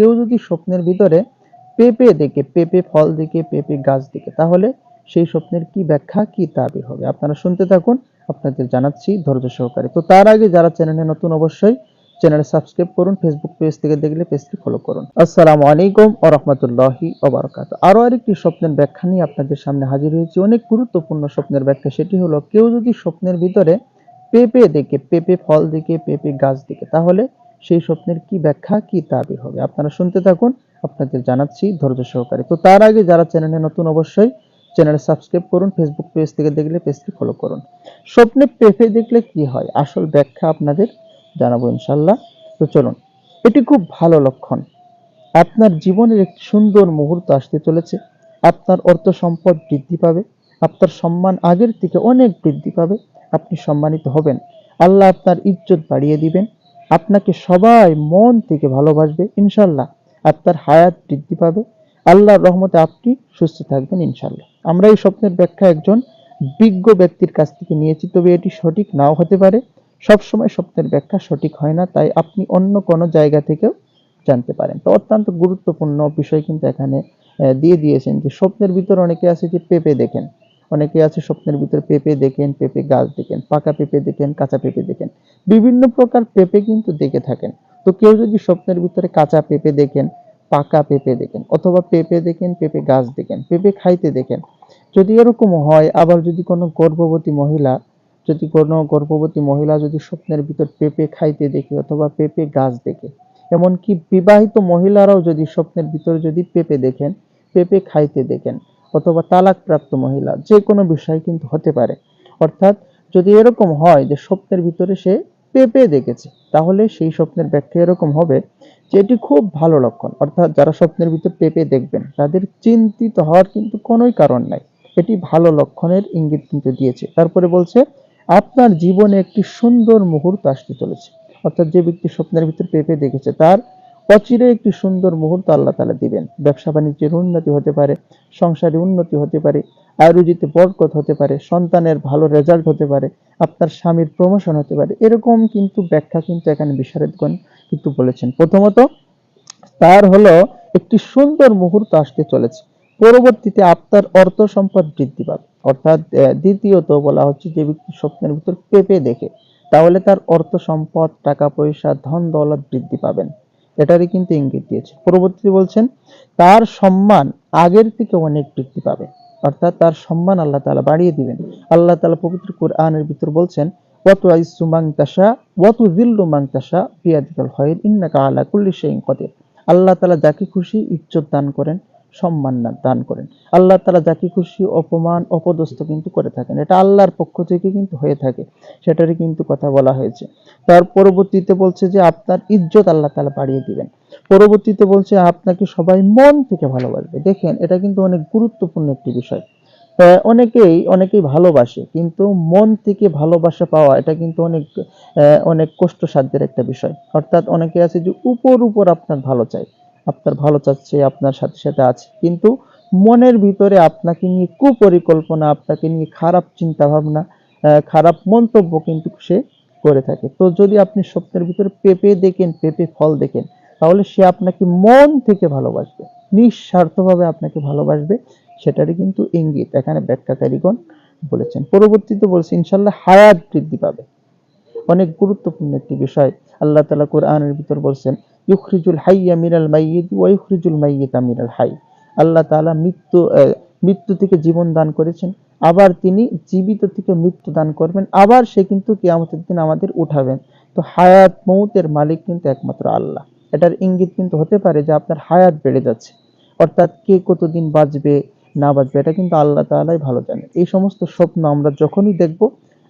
কেউ যদি স্বপ্নের ভিতরে পেঁপে দেখে, পেঁপে ফল দেখে, পেঁপে গাছ দেখে, তাহলে সেই স্বপ্নের কি ব্যাখ্যা, কি তাবির হবে? আপনারা শুনতে থাকুন, আপনাদের জানাচ্ছি ধৈর্য সহকারে। তো তার আগে যারা চ্যানেলে নতুন অবশ্যই চ্যানেল সাবস্ক্রাইব করুন ফেসবুক পেজ থেকে দেখলে পেজটি ফলো করুন। আসসালামু আলাইকুম ও রহমতুল্লাহি ওবরাকাত। আরও আরেকটি স্বপ্নের ব্যাখ্যা নিয়ে আপনাদের সামনে হাজির হয়েছি। অনেক গুরুত্বপূর্ণ স্বপ্নের ব্যাখ্যা, সেটি হলো কেউ যদি স্বপ্নের ভিতরে পেঁপে দেখে, পেঁপে ফল দেখে, পেঁপে গাছ দেখে, তাহলে সেই স্বপ্নের কি ব্যাখ্যা, কি তাবির হবে? আপনারা শুনতে থাকুন, আপনাদের জানাচ্ছি ধৈর্য সহকারে। তো তার আগে যারা চ্যানেলে নতুন অবশ্যই চ্যানেল সাবস্ক্রাইব করুন, ফেসবুক পেজ থেকে দেখলে পেজটি ফলো করুন। স্বপ্নে পেঁপে দেখলে কি হয়? আসল ব্যাখ্যা আপনাদের জানাব ইনশাল্লাহ তো চলুন, এটি খুব ভালো লক্ষণ। আপনার জীবনের একটি সুন্দর মুহূর্ত আসতে চলেছে। আপনার অর্থ সম্পদ বৃদ্ধি পাবে। আপনার সম্মান আগের থেকে অনেক বৃদ্ধি পাবে। আপনি সম্মানিত হবেন। আল্লাহ আপনার ইজ্জত বাড়িয়ে দিবেন। আপনাকে সবাই মন থেকে ভালোবাসবে, ইনশাল্লাহ। আপনার হায়াত বৃদ্ধি পাবে। আল্লাহর রহমতে আপনি সুস্থ থাকবেন, ইনশাল্লাহ। আমরা এই স্বপ্নের ব্যাখ্যা একজন বিজ্ঞ ব্যক্তির কাছ থেকে নিয়েছি, তবে এটি সঠিক নাও হতে পারে। সবসময় স্বপ্নের ব্যাখ্যা সঠিক হয় না, তাই আপনি অন্য কোনো জায়গা থেকেও জানতে পারেন। তো অত্যন্ত গুরুত্বপূর্ণ বিষয় কিন্তু এখানে দিয়ে দিয়েছেন যে স্বপ্নের ভিতর অনেকে আছে যে পেঁপে দেখেন। অনেকে আছে স্বপ্নের ভিতর পেঁপে দেখেন, পেঁপে গাছ দেখেন, পাকা পেঁপে দেখেন, কাঁচা পেঁপে দেখেন। বিভিন্ন প্রকার পেঁপে কিন্তু দেখে থাকেন। তো কেউ যদি স্বপ্নের ভিতরে কাঁচা পেঁপে দেখেন, পাকা পেঁপে দেখেন, অথবা পেঁপে দেখেন, পেঁপে গাছ দেখেন, পেঁপে খাইতে দেখেন, যদি এরকম হয়, আবার যদি কোনো গর্ভবতী মহিলা, যদি কোনো গর্ভবতী মহিলা যদি স্বপ্নের ভিতর পেঁপে খাইতে দেখে অথবা পেঁপে গাছ দেখে, এমনকি বিবাহিত মহিলারাও যদি স্বপ্নের ভিতরে যদি পেঁপে দেখেন, পেঁপে খাইতে দেখেন অথবা তালাকপ্রাপ্ত মহিলা, যে কোনো বিষয় কিন্তু হতে পারে। অর্থাৎ যদি এরকম হয় যে স্বপ্নের ভিতরে সে পেঁপে দেখেছে, তাহলে সেই স্বপ্নের ব্যাখ্যা এরকম হবে যে এটি খুব ভালো লক্ষণ। অর্থাৎ যারা স্বপ্নের ভিতর পেঁপে দেখবেন, তাদের চিন্তিত হওয়ার কিন্তু কোনোই কারণ নাই। এটি ভালো লক্ষণের ইঙ্গিত কিন্তু দিয়েছে। তারপরে বলছে, আপনার জীবনে একটি সুন্দর মুহূর্ত আসতে চলেছে। অর্থাৎ যে ব্যক্তি স্বপ্নের ভিতর পেঁপে দেখেছে, তার অচিরে একটি সুন্দর মুহূর্ত আল্লাহ তালা দিবেন। ব্যবসা বাণিজ্যের উন্নতি হতে পারে, সংসারে উন্নতি হতে পারে আয়ুর্জিতে বরকত হতে পারে, সন্তানের ভালো রেজাল্ট হতে পারে, আপনার স্বামীর প্রমোশন হতে পারে। এরকম কিন্তু ব্যাখ্যা কিন্তু এখানে বিশারদগণ কিন্তু বলেছেন। প্রথমত, তার হলো একটি সুন্দর মুহূর্ত আসতে চলেছে। পরবর্তীতে আপনার অর্থ সম্পদ বৃদ্ধি পাবে। অর্থাৎ দ্বিতীয়ত বলা হচ্ছে যে ব্যক্তি স্বপ্নের ভিতর পেঁপে দেখে, তাহলে তার অর্থ সম্পদ, টাকা পয়সা ধন দৌলত বৃদ্ধি পাবেন। এটারই কিন্তু ইঙ্গিত দিয়েছে। পরবর্তীতে বলছেন, তার সম্মান আগের থেকে অনেক বৃদ্ধি পাবে। অর্থাৎ তার সম্মান আল্লাহ তালা বাড়িয়ে দিবেন। আল্লাহ তালা পবিত্র কোরআনের ভিতর বলছেন ওয়াতু আইসু মাংতাসা ওয়াতু জিল্লু মাং তাশা বিয়াদিকাল খায়র, ইন্নাকা আলা কুল্লি কদের। আল্লাহ তালা যাকে খুশি ইজ্জত দান করেন সম্মান দান করেন। আল্লাহ তাআলা যাকে খুশি অপমান, অপদস্থ কিন্তু করে থাকেন। এটা আল্লাহর পক্ষ থেকে কিন্তু হয়ে থাকে। সেটারই কিন্তু কথা বলা হয়েছে। তার পরবর্তীতে বলছে যে, আপনার ইজ্জত আল্লাহ তাআলা বাড়িয়ে দিবেন। পরবর্তীতে বলছে, আপনাকে সবাই মন থেকে ভালোবাসবে। দেখেন, এটা কিন্তু অনেক গুরুত্বপূর্ণ একটি বিষয়। অনেকেই অনেকেই ভালোবাসে, কিন্তু মন থেকে ভালোবাসা পাওয়া, এটা কিন্তু অনেক অনেক কষ্টসাধ্যের একটা বিষয়। অর্থাৎ অনেকে আছে যে, উপর উপর আপনার ভালো চাই আপনার ভালো চাচ্ছে, আপনার সাথে সাথে আছে। কিন্তু মনের ভিতরে আপনাকে নিয়ে কুপরিকল্পনা, আপনাকে নিয়ে খারাপ চিন্তা ভাবনা খারাপ মন্তব্য কিন্তু সে করে থাকে। তো যদি আপনি স্বপ্নের ভিতরে পেঁপে দেখেন, পেঁপে ফল দেখেন, তাহলে সে আপনাকে মন থেকে ভালোবাসবে। নিঃস্বার্থভাবে আপনাকে ভালোবাসবে, সেটারই কিন্তু ইঙ্গিত। এখানে ব্যাখ্যাকারীগণ বলেছেন। পরবর্তীতে বলছে ইনশাল্লাহ হায়াত বৃদ্ধি পাবে। অনেক গুরুত্বপূর্ণ একটি বিষয় আল্লাহ তালা কোরআনের ভিতর বলছেন, ইউখরিজুল হাইয়া মিনাল মাইয়িত ওয়া ইউখরিজুল মাইয়িতা মিনাল হাই। আল্লাহ তাআলা মৃত্যু মৃত্যু থেকে জীবন দান করেছেন, আবার তিনি জীবিত থেকে মৃত্যু দান করবেন, আবার সে কিন্তু কিয়ামতের দিন আমাদের উঠাবেন। তো হায়াত মৌতের মালিক কিন্তু একমাত্র আল্লাহ। এটার ইঙ্গিত কিন্তু হতে পারে যে আপনার হায়াত বেড়ে যাচ্ছে। অর্থাৎ কে কতদিন বাঁচবে, না বাঁচবে, এটা কিন্তু আল্লাহ তাআলাই ভালো জানে এই সমস্ত স্বপ্ন আমরা যখনই দেখব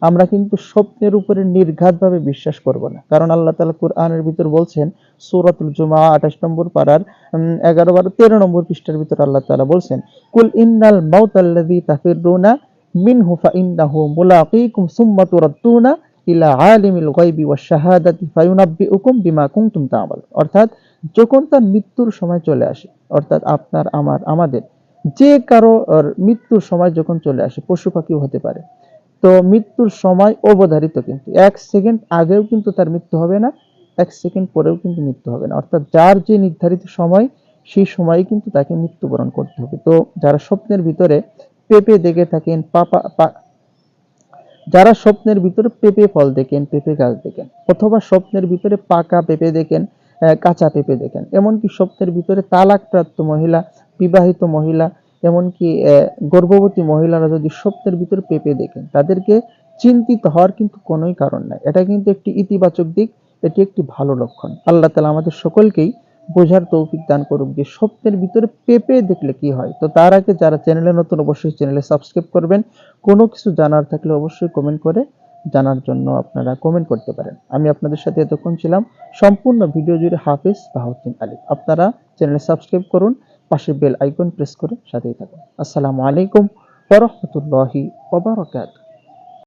আমরা কিন্তু স্বপ্নের উপরে নির্ঘাতভাবে বিশ্বাস করব না। কারণ আল্লাহ তাআলা কোরআনের ভিতর বলছেন সূরাতুল জুমা 28 নম্বর উম, 11 12 13 নম্বর পৃষ্ঠার ভিতর আল্লাহ তাআলা বলছেন কুল ইন্নাল মাউতাল্লাযী তাফিরুনা মিনহু ফাইন্নাহু মুলাকীকুম সুম্মা ইলা আলিমিল শাহাদাতি বিমা কুনতুম অর্থাৎ যখন তার মৃত্যুর সময় চলে আসে অর্থাৎ আপনার আমার আমাদের যে কারও মৃত্যুর সময় যখন চলে আসে পশু পাখিও হতে পারে। তো মৃত্যুর সময় অবধারিত কিন্তু। এক সেকেন্ড আগেও কিন্তু তার মৃত্যু হবে না, এক সেকেন্ড পরেও কিন্তু মৃত্যু হবে না। অর্থাৎ যার যে নির্ধারিত সময়, সেই সময়ে কিন্তু তাকে মৃত্যুবরণ করতে হবে। তো যারা স্বপ্নের ভিতরে পেঁপে দেখে থাকেন, পাপা যারা স্বপ্নের ভিতরে পেঁপে ফল দেখেন, পেঁপে গাছ দেখেন, অথবা স্বপ্নের ভিতরে পাকা পেঁপে দেখেন কাঁচা পেঁপে দেখেন, এমনকি স্বপ্নের ভিতরে তালাকপ্রাপ্ত মহিলা, বিবাহিত মহিলা এমনকি আহ, গর্ভবতী মহিলারা যদি স্বপ্নের ভিতরে পেঁপে দেখেন তাদেরকে চিন্তিত হওয়ার কিন্তু কোনোই কারণ নাই। এটা কিন্তু একটি ইতিবাচক দিক এটি একটি ভালো লক্ষণ। আল্লাহ তালা আমাদের সকলকেই বোঝার তৌফিক দান করুক যে স্বপ্নের ভিতরে পেঁপে দেখলে কি হয়। তো তার আগে যারা চ্যানেলে নতুন অবশ্যই চ্যানেলে সাবস্ক্রাইব করবেন। কোনো কিছু জানার থাকলে অবশ্যই কমেন্ট করে জানার জন্য আপনারা কমেন্ট করতে পারেন। আমি আপনাদের সাথে এতক্ষণ ছিলাম। সম্পূর্ণ ভিডিও জুড়ে হাফিজ বাহাউদ্দিন আলী। আপনারা চ্যানেলে সাবস্ক্রাইব করুন। পাশে বেল আইকন প্রেস করে সাথেই থাকুন। আসসালামু আলাইকুম ওয়া রাহমাতুল্লাহি ওয়া বারাকাতুহু।